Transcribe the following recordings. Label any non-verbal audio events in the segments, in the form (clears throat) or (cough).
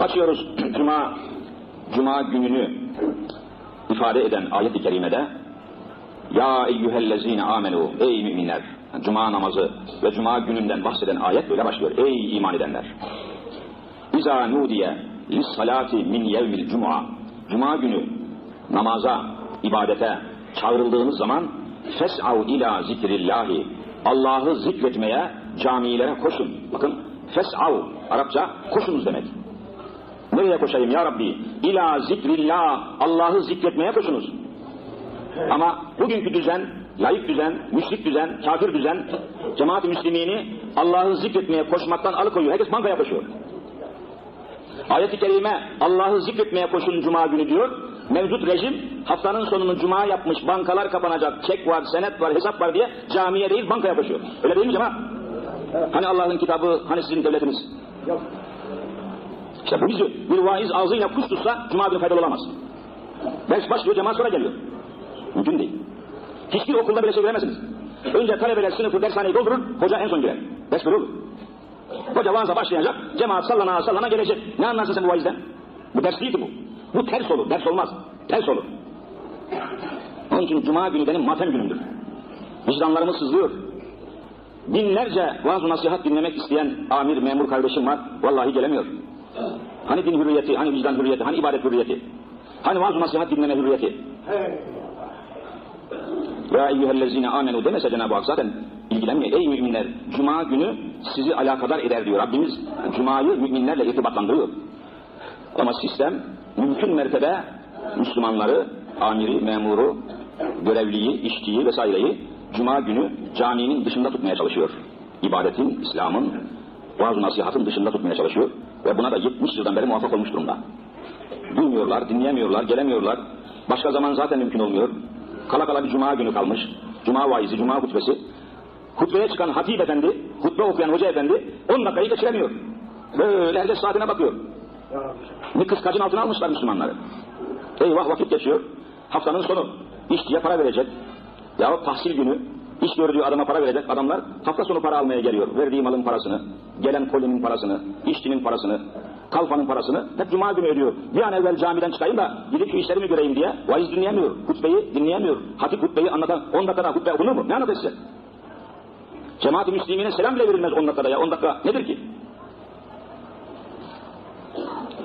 Açıyoruz (clears throat) Cuma, Cuma gününü ifade eden ayet-i kerimede Ya eyyühellezine amenu ey müminler Cuma namazı ve Cuma gününden bahseden ayet böyle başlıyor. Ey iman edenler! İza nudiye lissalati min yevmil cuma Cuma günü namaza, ibadete çağrıldığınız zaman fes'av ila zikrillahi Allah'ı zikretmeye camilere koşun. Bakın fes'av Arapça koşunuz demek. Nereye koşayım ya Rabbi? İla zikrillah Allah'ı zikretmeye koşunuz. Ama bugünkü düzen, layık düzen, müşrik düzen, kafir düzen, cemaat-i müslimini Allah'ı zikretmeye koşmaktan alıkoyuyor. Herkes bankaya koşuyor. Ayet-i Kerime Allah'ı zikretmeye koşun Cuma günü diyor. Mevcut rejim haftanın sonunu Cuma yapmış, bankalar kapanacak, çek var, senet var, hesap var diye camiye değil bankaya koşuyor. Öyle değil mi cemaat? Hani Allah'ın kitabı, hani sizin devletiniz? İşte bu bizi bir vaiz ağzıyla kuş tutsa Cuma günü faydalı olamaz. Ders başlıyor, cemaat sonra geliyor. Mümkün değil. Hiçbir okulda bile şey göremezsiniz. Önce talebeler sınıfı dershaneyi doldurur, hoca en son girer. Ders böyle. Hoca vaaza başlayacak, cemaat sallana sallana gelecek. Ne anlarsın sen bu vaizden? Bu ders değil ki bu. Bu ters olur, ders olmaz. Ters olur. Onun için cuma günü benim matem günümdür. Vicdanlarımı sızlıyor. Binlerce vaaz nasihat dinlemek isteyen amir, memur kardeşim var. Vallahi gelemiyor. Hani din hürriyeti, hani vicdan hürriyeti, hani ibadet hürriyeti? Hani vaaz nasihat dinleme hürriyeti? Ya eyyühellezine amenu demese Cenab-ı Hak zaten ilgilenmiyor. Ey müminler, Cuma günü sizi alakadar eder diyor. Rabbimiz Cuma'yı müminlerle irtibatlandırıyor. Ama sistem mümkün mertebe Müslümanları, amiri, memuru, görevliyi, işçiyi vesaireyi Cuma günü caminin dışında tutmaya çalışıyor. İbadetin, İslam'ın, vaaz nasihatın dışında tutmaya çalışıyor. Ve buna da 70 yıldan beri muvaffak olmuş durumda. Duymuyorlar, dinleyemiyorlar, gelemiyorlar. Başka zaman zaten mümkün olmuyor. Kala kala bir cuma günü kalmış. Cuma vaizi, cuma hutbesi. Hutbeye çıkan hatip efendi, hutbe okuyan hoca efendi 10 dakikayı geçiremiyor. Böyle herkes saatine bakıyor. Bir kıskacın altına almışlar Müslümanları. Eyvah vakit geçiyor. Haftanın sonu. İşçiye para verecek. Yahut tahsil günü iş gördüğü adama para verecek adamlar hafta sonu para almaya geliyor. Verdiği malın parasını, gelen kolinin parasını, işçinin parasını, kalfanın parasını hep cuma günü ödüyor. Bir an evvel camiden çıkayım da gidip şu işlerimi göreyim diye vaiz dinleyemiyor. Hutbeyi dinleyemiyor. Hatip hutbeyi anlatan 10 dakikada hutbe okunur mu? Ne size? Cemaat-i Müslümine selam bile verilmez 10 dakikada ya. 10 dakika nedir ki?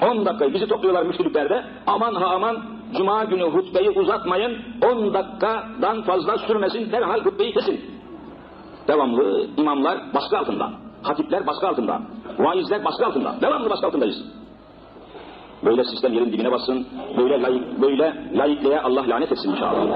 10 dakikayı bizi topluyorlar müftülüklerde. Aman ha aman cuma günü hutbeyi uzatmayın. 10 dakikadan fazla sürmesin. Derhal hutbeyi kesin. Devamlı imamlar baskı altında. Hatipler baskı altında. Vaizler baskı altında. Devamlı baskı altındayız. Böyle sistem yerin dibine bassın. Böyle layık, böyle laikliğe Allah lanet etsin inşallah.